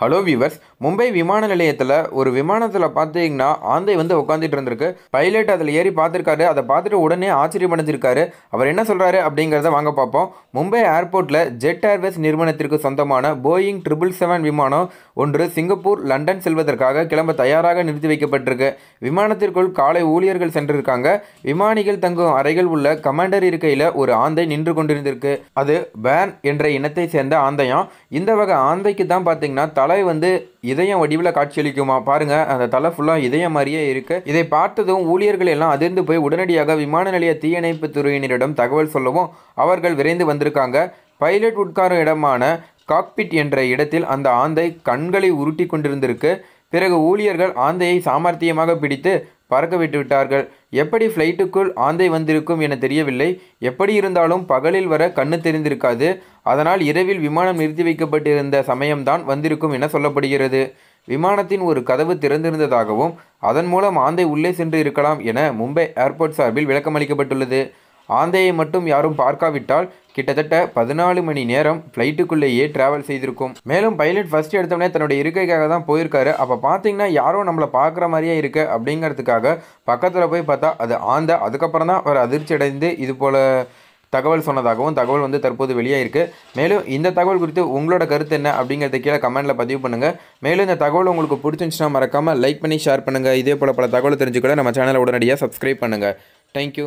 Hello viewers Mumbai விமான நிலையத்தில் ஒரு விமானத்தில் பார்த்தீங்கன்னா ஆந்தை வந்து உட்காந்துட்டு இருந்திருக்கு. பைலட் அதில் ஏறி பார்த்துருக்காரு அதை பார்த்துட்டு உடனே ஆச்சரியமடைஞ்சிருக்காரு. அவர் என்ன சொல்கிறாரு அப்படிங்கிறத வாங்க பார்ப்போம். மும்பை ஏர்போர்ட்டில் ஜெட் ஏர்வேஸ் நிறுவனத்திற்கு சொந்தமான போயிங் ட்ரிபிள் செவன் விமானம் ஒன்று சிங்கப்பூர் லண்டன் செல்வதற்காக கிளம்ப தயாராக நிறுத்தி வைக்கப்பட்டிருக்கு. விமானத்திற்குள் காலை ஊழியர்கள் சென்றிருக்காங்க. விமானிகள் தங்கும் அறைகள் உள்ள கமாண்டர் இருக்கையில் ஒரு ஆந்தை நின்று கொண்டிருந்திருக்கு. அது பேன் என்ற இனத்தை சேர்ந்த ஆந்தையாம். இந்த வகை ஆந்தைக்கு தான் பார்த்தீங்கன்னா தலை வந்து இதயம் வடிவில் காட்சியளிக்குமா? பாருங்க அந்த தலை ஃபுல்லாக இதயம் மாதிரியே இருக்கு. இதை பார்த்ததும் ஊழியர்கள் எல்லாம் அதிர்ந்து போய் உடனடியாக விமான நிலைய தீயணைப்பு துறையினரிடம் தகவல் சொல்லவும் அவர்கள் விரைந்து வந்திருக்காங்க. பைலட் உட்காரும் இடமான காக்பிட் என்ற இடத்தில் அந்த ஆந்தை கண்களை உருட்டி கொண்டிருந்திருக்கு. பிறகு ஊழியர்கள் ஆந்தையை சாமர்த்தியமாக பிடித்து பறக்க விட்டு விட்டார்கள். எப்படி ஃப்ளைட்டுக்குள் ஆந்தை வந்திருக்கும் என தெரியவில்லை. எப்படி இருந்தாலும் பகலில் வர கண்ணு தெரிந்திருக்காது. அதனால் இரவில் விமானம் நிறுத்தி வைக்கப்பட்டிருந்த சமயம்தான் வந்திருக்கும் என சொல்லப்படுகிறது. விமானத்தின் ஒரு கதவு திறந்திருந்ததாகவும் அதன் மூலம் ஆந்தை உள்ளே சென்று இருக்கலாம் என மும்பை ஏர்போர்ட் சார்பில் விளக்கமளிக்கப்பட்டுள்ளது. ஆந்தையை மட்டும் யாரும் பார்க்காவிட்டால் கிட்டத்தட்ட பதினாலு மணி நேரம் ஃப்ளைட்டுக்குள்ளேயே டிராவல் செய்திருக்கும். மேலும் பைலட் ஃபர்ஸ்ட் எடுத்தோடனே தன்னுடைய இருக்கைக்காக தான் போயிருக்காரு. அப்போ பார்த்தீங்கன்னா யாரோ நம்மளை பார்க்குற மாதிரியே இருக்கு அப்படிங்கிறதுக்காக பக்கத்தில் போய் பார்த்தா அது ஆந்தை. அதுக்கப்புறம் தான் அவர் அதிர்ச்சி அடைந்து இது போல் தகவல் சொன்னதாகவும் தகவல் வந்து தற்போது வெளியாயிருக்கு. மேலும் இந்த தகவல் குறித்து உங்களோட கருத்து என்ன அப்படிங்கிறத கீழே கமெண்ட்டில் பதிவு பண்ணுங்கள் மேலும் இந்த தகவல் உங்களுக்கு பிடிச்சிருந்துச்சுன்னா மறக்காமல் லைக் பண்ணி ஷேர் பண்ணுங்கள் இதே போல் பல தகவல் தெரிஞ்சுக்கூட நம்ம சேனலை உடனடியாக சப்ஸ்கிரைப் பண்ணுங்கள் தேங்க்யூ